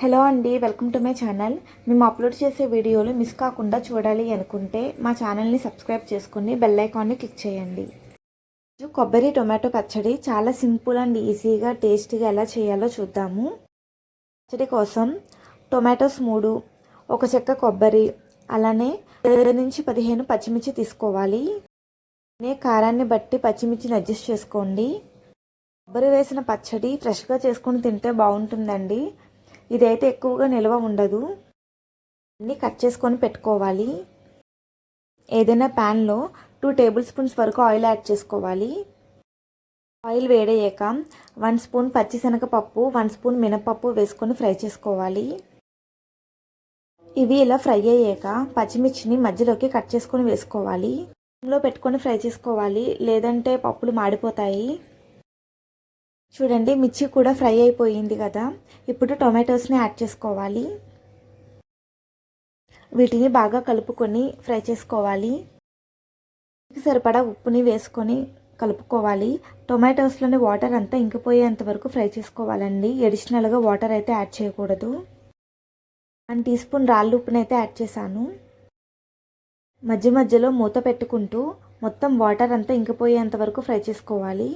Hello అండి welcome to my channel. మేము upload చేసే వీడియోలు మిస్ కాకుండా చూడాలి అనుకుంటే మా ఛానల్ని సబ్స్క్రైబ్ చేసుకుని బెల్ ఐకాన్ని క్లిక్ చేయండి. కొబ్బరి టొమాటో పచ్చడి చాలా సింపుల్ అండ్ ఈజీగా టేస్టీగా ఎలా చేయాలో చూద్దాము. పచ్చడి కోసం టొమాటోస్ మూడు ఒక చెక్క కొబ్బరి అలానే ఇరవై నుంచి పదిహేను పచ్చిమిర్చి తీసుకోవాలి. కారాన్ని బట్టి పచ్చిమిర్చిని అడ్జస్ట్ చేసుకోండి. కొబ్బరి వేసిన పచ్చడి ఫ్రెష్గా చేసుకొని తింటే బాగుంటుందండి. ఇదైతే ఎక్కువగా నిల్వ ఉండదు. అన్నీ కట్ చేసుకొని పెట్టుకోవాలి. ఏదైనా ప్యాన్లో టూ టేబుల్ స్పూన్స్ వరకు ఆయిల్ యాడ్ చేసుకోవాలి. ఆయిల్ వేడయ్యాక వన్ స్పూన్ పచ్చిశనగపప్పు వన్ స్పూన్ మినపప్పు వేసుకొని ఫ్రై చేసుకోవాలి. ఇవి ఇలా ఫ్రై అయ్యాక పచ్చిమిర్చిని మధ్యలోకి కట్ చేసుకొని వేసుకోవాలి. లో పెట్టుకొని ఫ్రై చేసుకోవాలి. లేదంటే పప్పులు మాడిపోతాయి. చూడండి మిర్చి కూడా ఫ్రై అయిపోయింది కదా. ఇప్పుడు టొమాటోస్ని యాడ్ చేసుకోవాలి. వీటిని బాగా కలుపుకొని ఫ్రై చేసుకోవాలి. సరిపడా ఉప్పుని వేసుకొని కలుపుకోవాలి. టొమాటోస్లోని వాటర్ అంతా ఇంకిపోయేంత వరకు ఫ్రై చేసుకోవాలండి. ఎడిషనల్గా వాటర్ అయితే యాడ్ చేయకూడదు. వన్ టీ స్పూన్ రాళ్ళు ఉప్పుని అయితే యాడ్ చేశాను. మధ్య మధ్యలో మూత పెట్టుకుంటూ మొత్తం వాటర్ అంతా ఇంకిపోయేంత వరకు ఫ్రై చేసుకోవాలి.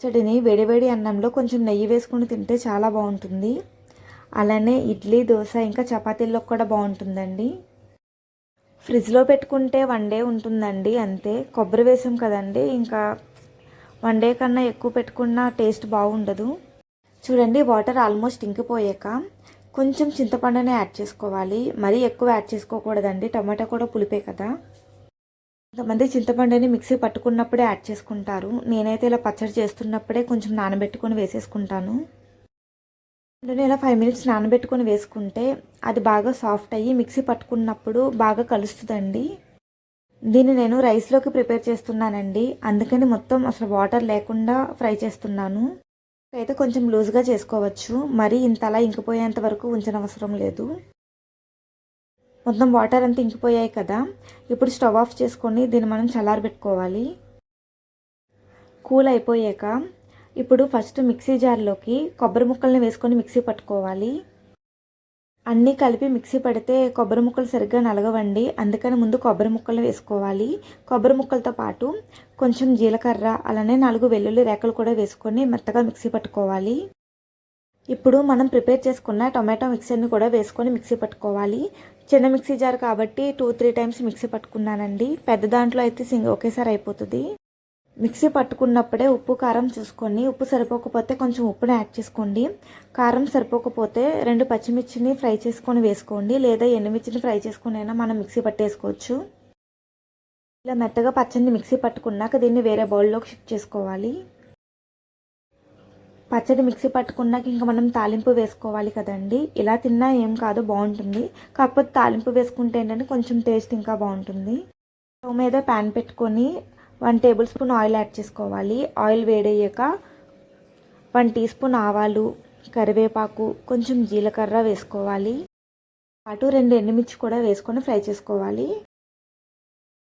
పచ్చడిని వేడివేడి అన్నంలో కొంచెం నెయ్యి వేసుకుని తింటే చాలా బాగుంటుంది. అలానే ఇడ్లీ దోశ ఇంకా చపాతీల్లో కూడా బాగుంటుందండి. ఫ్రిడ్జ్లో పెట్టుకుంటే వన్ డే ఉంటుందండి అంతే. కొబ్బరి వేసాం కదండి ఇంకా వన్ డే కన్నా ఎక్కువ పెట్టుకున్న టేస్ట్ బాగుండదు. చూడండి వాటర్ ఆల్మోస్ట్ ఇంకిపోయాక కొంచెం చింతపండునే యాడ్ చేసుకోవాలి. మరీ ఎక్కువ యాడ్ చేసుకోకూడదండి టమాటా కూడా పులిపే కదా. కొంతమంది చింతపండుని మిక్సీ పట్టుకున్నప్పుడే యాడ్ చేసుకుంటారు. నేనైతే ఇలా పచ్చడి చేస్తున్నప్పుడే కొంచెం నానబెట్టుకొని వేసేసుకుంటాను. నేను ఇలా ఫైవ్ మినిట్స్ నానబెట్టుకొని వేసుకుంటే అది బాగా సాఫ్ట్ అయ్యి మిక్సీ పట్టుకున్నప్పుడు బాగా కలుస్తుందండి. దీన్ని నేను రైస్లోకి ప్రిపేర్ చేస్తున్నానండి. అందుకని మొత్తం అసలు వాటర్ లేకుండా ఫ్రై చేస్తున్నాను. అయితే కొంచెం లూజ్గా చేసుకోవచ్చు. మరీ ఇంతలా ఇంకిపోయేంత వరకు ఉంచనవసరం లేదు. మొత్తం వాటర్ అంతా ఇంకిపోయాయి కదా. ఇప్పుడు స్టవ్ ఆఫ్ చేసుకొని దీన్ని మనం చల్లారబెట్టుకోవాలి కూల్ అయిపోయాక ఇప్పుడు ఫస్ట్ మిక్సీ జార్లోకి కొబ్బరి ముక్కల్ని వేసుకొని మిక్సీ పట్టుకోవాలి. అన్నీ కలిపి మిక్సీ పడితే కొబ్బరి ముక్కలు సరిగ్గా నలగవండి. అందుకని ముందు కొబ్బరి ముక్కలు వేసుకోవాలి. కొబ్బరి ముక్కలతో పాటు కొంచెం జీలకర్ర అలానే నాలుగు వెల్లుల్లి రేకలు కూడా వేసుకొని మెత్తగా మిక్సీ పట్టుకోవాలి. ఇప్పుడు మనం ప్రిపేర్ చేసుకున్న టొమాటో మిక్సర్ని కూడా వేసుకొని మిక్సీ పట్టుకోవాలి. చిన్న మిక్సీ జార్ కాబట్టి టూ త్రీ టైమ్స్ మిక్సీ పట్టుకున్నానండి. పెద్ద దాంట్లో అయితే సింగ్ ఒకేసారి అయిపోతుంది. మిక్సీ పట్టుకున్నప్పుడే ఉప్పు కారం చూసుకోండి ఉప్పు సరిపోకపోతే కొంచెం ఉప్పుని యాడ్ చేసుకోండి. కారం సరిపోకపోతే రెండు పచ్చిమిర్చిని ఫ్రై చేసుకొని వేసుకోండి. లేదా ఎండుమిర్చిని ఫ్రై చేసుకుని అయినా మనం మిక్సీ పట్టేసుకోవచ్చు. ఇలా మెత్తగా పచ్చడిని మిక్సీ పట్టుకున్నాక దీన్ని వేరే బౌల్లోకి షిఫ్ట్ చేసుకోవాలి. పచ్చడి మిక్సీ పట్టుకున్నాక ఇంకా మనం తాలింపు వేసుకోవాలి కదండి. ఇలా తిన్నా ఏం కాదు బాగుంటుంది. కాకపోతే తాలింపు వేసుకుంటే ఏంటంటే కొంచెం టేస్ట్ ఇంకా బాగుంటుంది. స్టవ్ మీద ప్యాన్ పెట్టుకొని one tablespoon oil add చేసుకోవాలి. ఆయిల్ వేడయ్యాక వన్ టీ స్పూన్ ఆవాలు కరివేపాకు కొంచెం జీలకర్ర వేసుకోవాలి. పాటు రెండు ఎండుమిర్చి కూడా వేసుకొని ఫ్రై చేసుకోవాలి.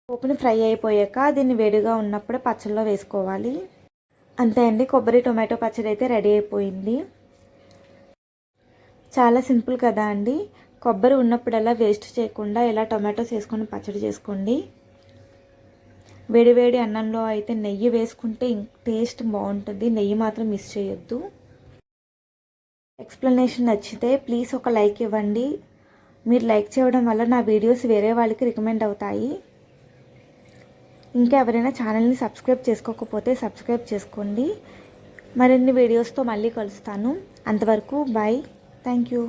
పోపుని ఫ్రై అయిపోయాక దీన్ని వేడిగా ఉన్నప్పుడే పచ్చళ్ళలో వేసుకోవాలి. అంతే అండి. కొబ్బరి టొమాటో పచ్చడి అయితే రెడీ అయిపోయింది. చాలా సింపుల్ కదా అండి. కొబ్బరి ఉన్నప్పుడల్లా వేస్ట్ చేయకుండా ఇలా టొమాటోస్ వేసుకొని పచ్చడి చేసుకోండి. వేడివేడి అన్నంలో అయితే నెయ్యి వేసుకుంటే టేస్ట్ బాగుంటుంది. నెయ్యి మాత్రం మిస్ చేయొద్దు. ఎక్స్ప్లెనేషన్ నచ్చితే ప్లీజ్ ఒక లైక్ ఇవ్వండి. మీరు లైక్ చేయడం వల్ల నా వీడియోస్ వేరే వాళ్ళకి రికమెండ్ అవుతాయి. ఇంకా ఎవరైనా ఛానల్ని సబ్స్క్రైబ్ చేసుకోకపోతే సబ్స్క్రైబ్ చేసుకోండి. మరిన్ని వీడియోస్తో మళ్ళీ కలుస్తాను. అంతవరకు బాయ్ థ్యాంక్ యూ.